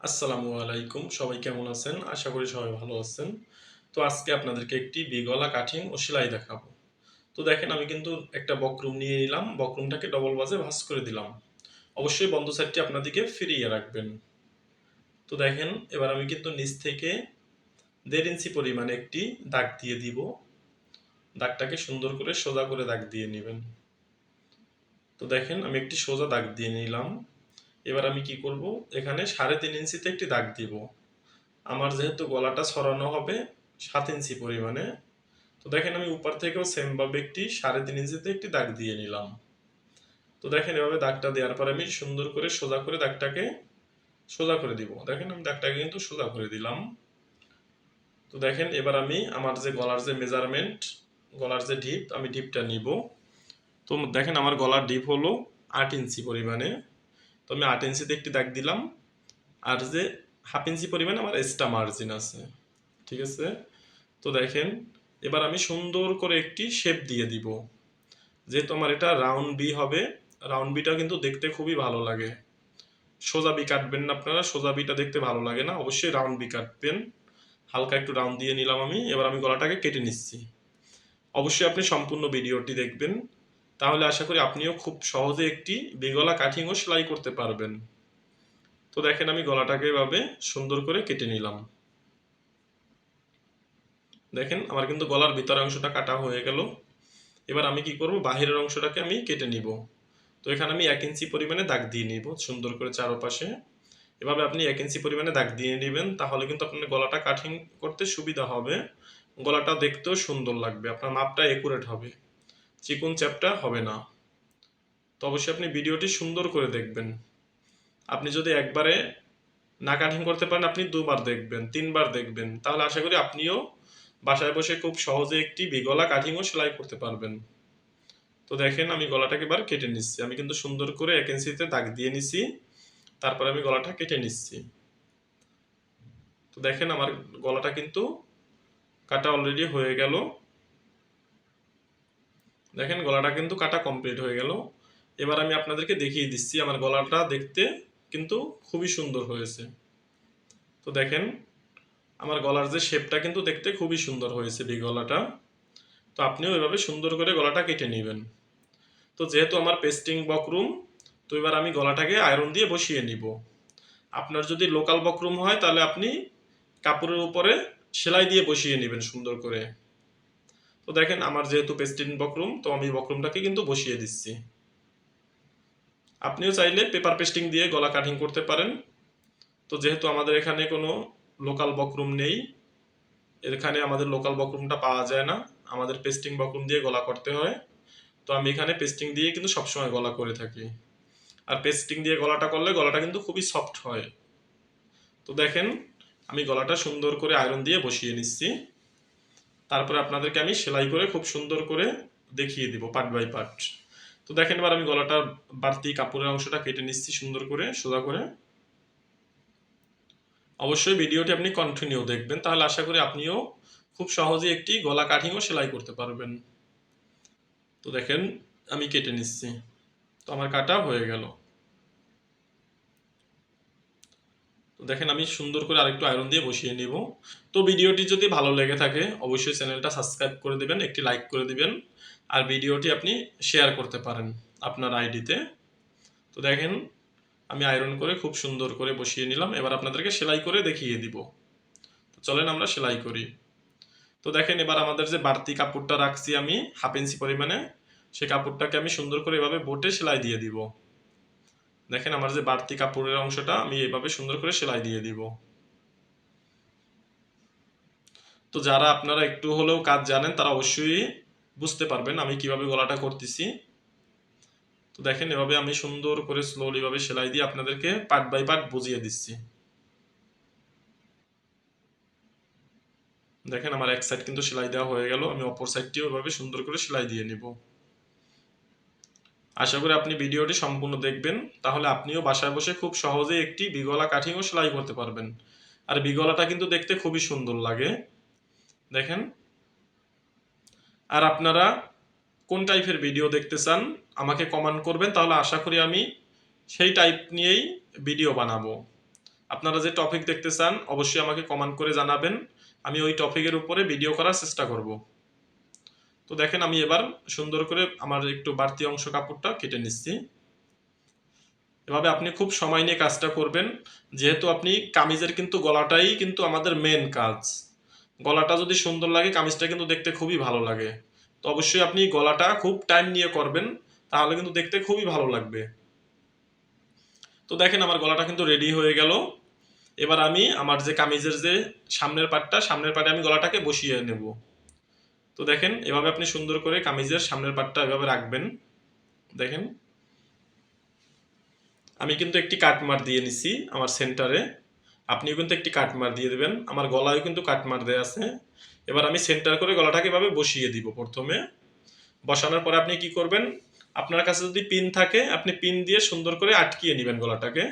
আসসালামু আলাইকুম, সবাই কেমন আছেন? আশা করি সবাই ভালো আছেন। তো আজকে আপনাদেরকে একটি বিগলা কাটিং ও সেলাই দেখাবো। তো দেখেন, আমি কিন্তু একটা বকরুম নিয়ে নিলাম, বকরুমটাকে ডবল বাজে ভাঁজ করে দিলাম। অবশ্যই বন্ধ সাইডটি আপনাদেরকে ফিরিয়ে রাখবেন। তো দেখেন, এবার আমি কিন্তু নিচ থেকে দেড় ইঞ্চি পরিমাণে একটি দাগ দিয়ে দিব। দাগটাকে সুন্দর করে সোজা করে দাগ দিয়ে নেবেন। তো দেখেন, আমি একটি সোজা দাগ দিয়ে নিলাম। এবার আমি কি করব? এখানে সাড়ে তিন ইঞ্চিতে একটি দাগ দিব। আমার যেহেতু গলাটা ছড়ানো হবে সাত ইঞ্চি পরিমাণে, তো দেখেন আমি উপর থেকেও সেমভাবে একটি সাড়ে তিন ইঞ্চিতে একটি দাগ দিয়ে নিলাম। তো দেখেন এভাবে দাগটা দেওয়ার পর আমি সুন্দর করে সোজা করে দাগটাকে সোজা করে দিব। দেখেন আমি দাগটাকে কিন্তু সোজা করে দিলাম। তো দেখেন এবার আমি আমার যে গলার যে মেজারমেন্ট গলার যে ডিপ আমি ডিপটা নিব। তো দেখেন আমার গলার ডিপ হলো আট ইঞ্চি পরিমাণে। তো আমি আট ইঞ্চিতে একটি দাগ দিলাম। আর যে হাফ ইঞ্চি পরিমাণে আমার এক্সট্রা মার্জিন আছে। ঠিক আছে? তো দেখেন, এবার আমি সুন্দর করে একটি শেপ দিয়ে দিব। যেহেতু আমার এটা রাউন্ড বি হবে রাউন্ড বিটা কিন্তু দেখতে খুবই ভালো লাগে। সোজা বি কাটবেন না আপনারা, সোজা বিটা দেখতে ভালো লাগে না। অবশ্যই রাউন্ড বি কাটবেন। হালকা একটু রাউন্ড দিয়ে নিলাম আমি। এবার আমি গলাটাকে কেটে নিচ্ছি। অবশ্যই আপনি সম্পূর্ণ ভিডিওটি দেখবেন। তাহলে আশা করি আপনিও খুব সহজে একটি বেগলা কাটিং ও সেলাই করতে পারবেন। তো দেখেন আমি গলাটাকে এভাবে সুন্দর করে কেটে নিলাম। দেখেন আমার কিন্তু গলার ভিতরের অংশটা কাটা হয়ে গেল। এবার আমি কি করব? বাহিরের অংশটাকে আমি কেটে নিব। তো এখানে আমি এক ইঞ্চি পরিমাণে দাগ দিয়ে নিব সুন্দর করে চারপাশে। এভাবে আপনি এক ইঞ্চি পরিমাণে দাগ দিয়ে নেবেন, তাহলে কিন্তু আপনার গলাটা কাটিং করতে সুবিধা হবে। গলাটা দেখতেও সুন্দর লাগবে, আপনার মাপটা একুরেট হবে। চিকুন চ্যাপটা হবে না। তো অবশ্যই আপনি ভিডিওটি সুন্দর করে দেখবেন। আপনি যদি একবারে না কাটিং করতে পারেন, আপনি দুবার দেখবেন, তিনবার দেখবেন। তাহলে আশা করি আপনিও বাসায় বসে খুব সহজে একটি বিগলা কাটিংও সেলাই করতে পারবেন। তো দেখেন আমি গলাটাকে এবার কেটে নিচ্ছি। আমি কিন্তু সুন্দর করে এক ইঞ্চিতে দাগ দিয়ে নিছি। তারপরে আমি গলাটা কেটে নিচ্ছি। তো দেখেন আমার গলাটা কিন্তু কাটা অলরেডি হয়ে গেল। দেখেন, গলাটা কিন্তু কাটা কমপ্লিট হয়ে গেল। এবার আমি আপনাদেরকে দেখিয়ে দিচ্ছি, আমার গলাটা দেখতে কিন্তু খুবই সুন্দর হয়েছে। তো দেখেন, আমার গলার যে শেপটা কিন্তু দেখতে খুবই সুন্দর হয়েছে বি গলাটা। তো আপনিও এভাবে সুন্দর করে গলাটা কেটে নেবেন। তো যেহেতু আমার পেস্টিং বকরুম তো এবার আমি গলাটাকে আয়রন দিয়ে বসিয়ে নিব। আপনার যদি লোকাল বকরুম হয়, তাহলে আপনি কাপড়ের উপরে সেলাই দিয়ে বসিয়ে নেবেন সুন্দর করে। তো দেখেন, আমার যেহেতু পেস্টিন বকরুম, তো আমি বকরুমটাকে কিন্তু বসিয়ে দিচ্ছি। আপনিও চাইলে পেপার পেস্টিং দিয়ে গলা কাটিং করতে পারেন। তো যেহেতু আমাদের এখানে কোনো লোকাল বকরুম নেই, এখানে আমাদের লোকাল বকরুমটা পাওয়া যায় না। আমাদের পেস্টিং বকরুম দিয়ে গলা করতে হয়। তো আমি এখানে পেস্টিং দিয়ে কিন্তু সবসময় গলা করে থাকি। আর পেস্টিং দিয়ে গলাটা করলে গলাটা কিন্তু খুবই সফট হয়। তো দেখেন, আমি গলাটা সুন্দর করে আয়রন দিয়ে বসিয়ে নিচ্ছি। তারপরে আপনাদেরকে আমি সেলাই করে খুব সুন্দর করে দেখিয়ে দিব পার্ট বাই পার্ট তো দেখেন এবার আমি গলাটার বাড়তি কাপড়ের অংশটা কেটে নিচ্ছি সুন্দর করে, সোজা করে। অবশ্যই ভিডিওটি আপনি কন্টিনিউ দেখবেন, তাহলে আশা করি আপনিও খুব সহজে একটি গলা কাটিংও সেলাই করতে পারবেন। তো দেখেন আমি কেটে নিচ্ছি। তো আমার কাটা হয়ে গেল। তো দেখেন আমি সুন্দর করে আরেকটু আয়রন দিয়ে বসিয়ে নিব। তো ভিডিওটি যদি ভালো লেগে থাকে, অবশ্যই চ্যানেলটা সাবস্ক্রাইব করে দেবেন, একটি লাইক করে দিবেন, আর ভিডিওটি আপনি শেয়ার করতে পারেন আপনার আইডিতে তো দেখেন, আমি আয়রন করে খুব সুন্দর করে বসিয়ে নিলাম। এবার আপনাদেরকে সেলাই করে দেখিয়ে দিব। তো চলেন আমরা সেলাই করি। তো দেখেন, এবার আমাদের যে বাড়তি কাপড়টা রাখছি আমি হাফ ইঞ্চি পরিমাণে সেই কাপড়টাকে আমি সুন্দর করে এভাবে বোটে সেলাই দিয়ে দিব। দেখেন আমার যে বাড়তি কাপড়ের অংশটা, আমি এইভাবে সুন্দর করে সেলাই দিয়ে দিব। তো যারা আপনারা একটু হলেও কাজ জানেন, তারা অবশ্যই বুঝতে পারবেন আমি কীভাবে গলাটা করতেছি। তো দেখেন, এভাবে আমি সুন্দর করে স্লোলি ভাবে সেলাই দিয়ে আপনাদেরকে পার্ট বাই পার্ট বুঝিয়ে দিচ্ছি। দেখেন, আমার এক সাইড কিন্তু সেলাই দেওয়া হয়ে গেল, আমি অপর সাইডটিও এভাবে সুন্দর করে সেলাই দিয়ে নিব। আশা করি আপনি ভিডিওটি সম্পূর্ণ দেখবেন, তাহলে আপনিও বাসায় বসে খুব সহজেই একটি বিগলা কাঠিংও সেলাই করতে পারবেন। আর বিগলাটা কিন্তু দেখতে খুবই সুন্দর লাগে। দেখেন। আর আপনারা কোন টাইপের ভিডিও দেখতে চান, আমাকে কমেন্ট করবেন, তাহলে আশা করি আমি সেই টাইপ নিয়েই ভিডিও বানাবো। আপনারা যে টপিক দেখতে চান, অবশ্যই আমাকে কমেন্ট করে জানাবেন, আমি ওই টপিকের উপরে ভিডিও করার চেষ্টা করব। তো দেখেন আমি এবার সুন্দর করে আমার একটু বাড়তি অংশ কাপড়টা কেটে নিচ্ছি। এভাবে আপনি খুব সময় নিয়ে কাজটা করবেন। যেহেতু আপনি কামিজের কিন্তু গলাটাই কিন্তু আমাদের মেন কাজ। গলাটা যদি সুন্দর লাগে, কামিজটা কিন্তু দেখতে খুবই ভালো লাগে। তো অবশ্যই আপনি গলাটা খুব টাইম নিয়ে করবেন, তাহলে কিন্তু দেখতে খুবই ভালো লাগবে। তো দেখেন আমার গলাটা কিন্তু রেডি হয়ে গেল। এবার আমি আমার যে কামিজের যে সামনের পাটটা, সামনের পাটে আমি গলাটাকে বসিয়ে নেব। তো দেখেন, এভাবে আপনি সুন্দর করে কামিজের সামনের পাটটা এভাবে রাখবেন। দেখেন। আমি কিন্তু একটি কাটমার দিয়ে নিছি আমার সেন্টারে। আপনিও কিন্তু একটি কাটমার দিয়ে দেবেন। আমার গলায়ও কিন্তু কাটমার দেওয়া আছে। এবার আমি সেন্টার করে গলাটাকে এভাবে বসিয়ে দিব প্রথমে। বসানোর পরে আপনি কি করবেন? আপনার কাছে যদি পিন থাকে, আপনি পিন দিয়ে সুন্দর করে আটকিয়ে নেবেন গলাটাকে।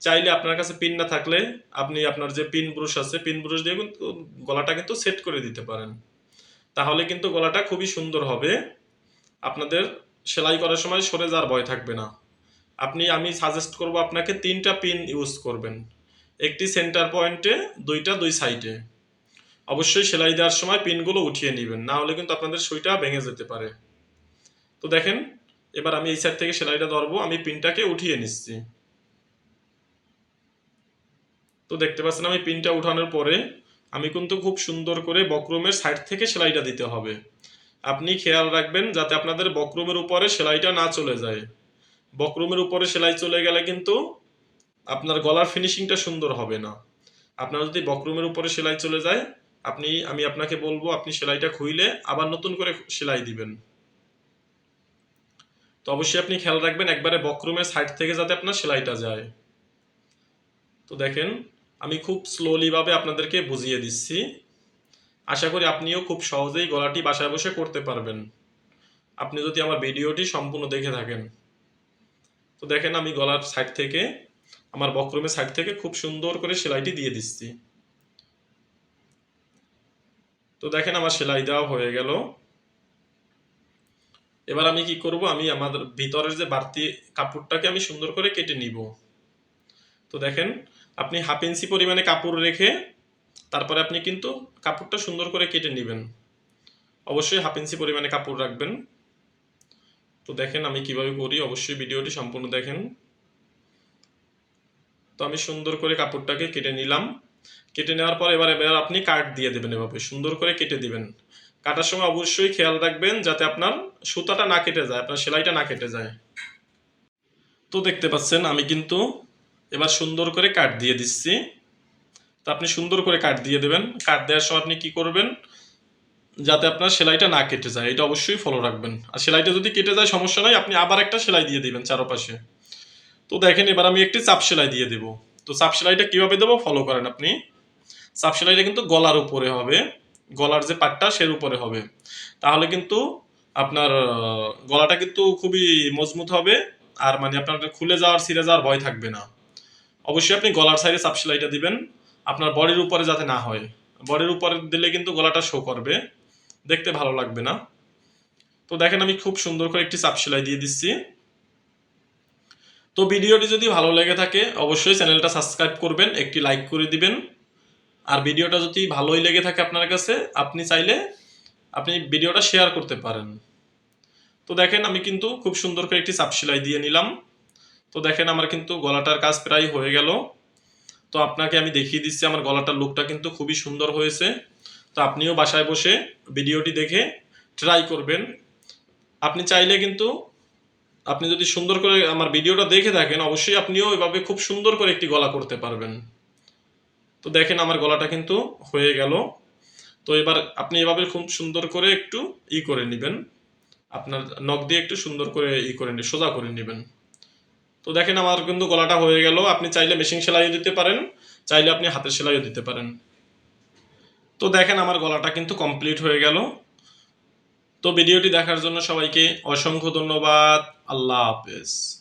চাইলে আপনার কাছে পিন না থাকলে আপনি আপনার যে পিন ব্রুশ আছে, পিন ব্রুশ দিয়ে কিন্তু গলাটা কিন্তু সেট করে দিতে পারেন। তাহলে কিন্তু গলাটা খুবই সুন্দর হবে। আপনাদের সেলাই করার সময় সরে যাওয়ার ভয় থাকবে না। আপনি, আমি সাজেস্ট করব আপনাকে তিনটা পিন ইউজ করবেন। একটি সেন্টার পয়েন্টে দুইটা দুই সাইডে অবশ্যই সেলাই দেওয়ার সময় পিনগুলো উঠিয়ে নেবেন। না হলে কিন্তু আপনাদের সুইটা ভেঙে যেতে পারে। তো দেখেন, এবার আমি এই সাইড থেকে সেলাইটা ধরবো। আমি পিনটাকে উঠিয়ে নিচ্ছি। তো দেখতে পাচ্ছেন আমি পিনটা উঠানোর পরে আমি কিন্তু খুব সুন্দর করে বক্রমের সাইড থেকে সেলাইটা দিতে হবে। আপনি খেয়াল রাখবেন যাতে আপনাদের বক্রমের উপরে সেলাইটা না চলে যায়। বক্রমের উপরে সেলাই চলে গেলে কিন্তু আপনার গলার ফিনিশিংটা সুন্দর হবে না। আপনার যদি বক্রমের উপরে সেলাই চলে যায়, আপনি, আমি আপনাকে বলব, আপনি সেলাইটা খুইলে আবার নতুন করে সেলাই দিবেন। তো অবশ্যই আপনি খেয়াল রাখবেন, একবারে বক্রমের সাইড থেকে যাতে আপনার সেলাইটা যায়। তো দেখেন আমি খুব স্লোলি ভাবে আপনাদেরকে বুঝিয়ে দিচ্ছি। আশা করি আপনিও খুব সহজেই গলাটি বাসায় বসে করতে পারবেন। আপনি যদি আমার ভিডিওটি সম্পূর্ণ দেখে থাকেন। তো দেখেন আমি গলার সাইড থেকে, আমার বক্রমের সাইড থেকে খুব সুন্দর করে সেলাইটি দিয়ে দিচ্ছি। তো দেখেন আমার সেলাই দেওয়া হয়ে গেল। এবার আমি কি করব? আমি আমাদের ভিতরের যে বাড়তি কাপড়টাকে আমি সুন্দর করে কেটে নিব। তো দেখেন আপনি হাফ ইঞ্চি পরিমাণে কাপড় রেখে তারপরে আপনি কিন্তু কাপড়টা সুন্দর করে কেটে নেবেন। অবশ্যই হাফ ইঞ্চি পরিমাণে কাপড় রাখবেন। তো দেখেন আমি কীভাবে করি, অবশ্যই ভিডিওটি সম্পূর্ণ দেখেন। তো আমি সুন্দর করে কাপড়টাকে কেটে নিলাম। কেটে নেওয়ার পর এবার এবার আপনি কাট দিয়ে দেবেন এভাবে, সুন্দর করে কেটে দিবেন। কাটার সময় অবশ্যই খেয়াল রাখবেন যাতে আপনার সুতাটা না কেটে যায়, আপনার সেলাইটা না কেটে যায়। তো দেখতে পাচ্ছেন আমি কিন্তু এবার সুন্দর করে কাট দিয়ে দিচ্ছি। তো আপনি সুন্দর করে কাট দিয়ে দেবেন। কাট দেওয়ার সময় আপনি কি করবেন? যাতে আপনার সেলাইটা না কেটে যায়। এটা অবশ্যই ফলো রাখবেন। আর সেলাইটা যদি কেটে যায়, সমস্যা নাই, আপনি আবার একটা সেলাই দিয়ে দিবেন চারপাশে। তো দেখেন, এবার আমি একটি চাপ সেলাই দিয়ে দেব। তো চাপ সেলাইটা কীভাবে দেবো? ফলো করেন আপনি। চাপ সেলাইটা কিন্তু গলার উপরে হবে। গলার যে পাটটা, সের উপরে হবে। তাহলে কিন্তু আপনার, গলাটা কিন্তু খুবই মজবুত হবে। আর মানে আপনার খুলে যাওয়ার, ছিঁড়ে যাওয়ার ভয় থাকবে না। অবশ্যই আপনি গলার সাইডে চাপ সেলাইটা দিবেন। আপনার বডির উপরে যাতে না হয়। বডির উপরে দিলে কিন্তু গলাটা শো করবে। দেখতে ভালো লাগবে না। তো দেখেন আমি খুব সুন্দর করে একটি চাপ সেলাই দিয়ে দিচ্ছি। তো ভিডিওটি যদি ভালো লেগে থাকে, অবশ্যই চ্যানেলটা সাবস্ক্রাইব করবেন, একটি লাইক করে দিবেন। আর ভিডিওটা যদি ভালোই লেগে থাকে আপনার কাছে, আপনি চাইলে আপনি ভিডিওটা শেয়ার করতে পারেন। তো দেখেন আমি কিন্তু খুব সুন্দর করে একটি চাপ সেলাই দিয়ে নিলাম। তো দেখেন আমার কিন্তু গলাটার কাজ প্রায় হয়ে গেল। তো আপনাকে আমি দেখিয়ে দিচ্ছি আমার গলাটার লুকটা কিন্তু খুবই সুন্দর হয়েছে। তো আপনিও বাসায় বসে ভিডিওটি দেখে ট্রাই করবেন। আপনি চাইলে কিন্তু আপনি যদি সুন্দর করে আমার ভিডিওটা দেখে থাকেন, অবশ্যই আপনিও এভাবে খুব সুন্দর করে একটি গলা করতে পারবেন। তো দেখেন আমার গলাটা কিন্তু হয়ে গেল। তো এবার আপনি এভাবে খুব সুন্দর করে একটু ই করে নেবেন। আপনার নখ দিয়ে একটু সুন্দর করে ই করে সোজা করে নেবেন। তো দেখেন আমার কিন্তু গলাটা হয়ে গেল। আপনি চাইলে মেশিন সেলাইও দিতে পারেন, চাইলে আপনি হাতের সেলাইও দিতে পারেন। তো দেখেন আমার গলাটা কিন্তু কমপ্লিট হয়ে গেল। তো ভিডিওটি দেখার জন্য সবাইকে অসংখ্য ধন্যবাদ। আল্লাহ হাফেজ।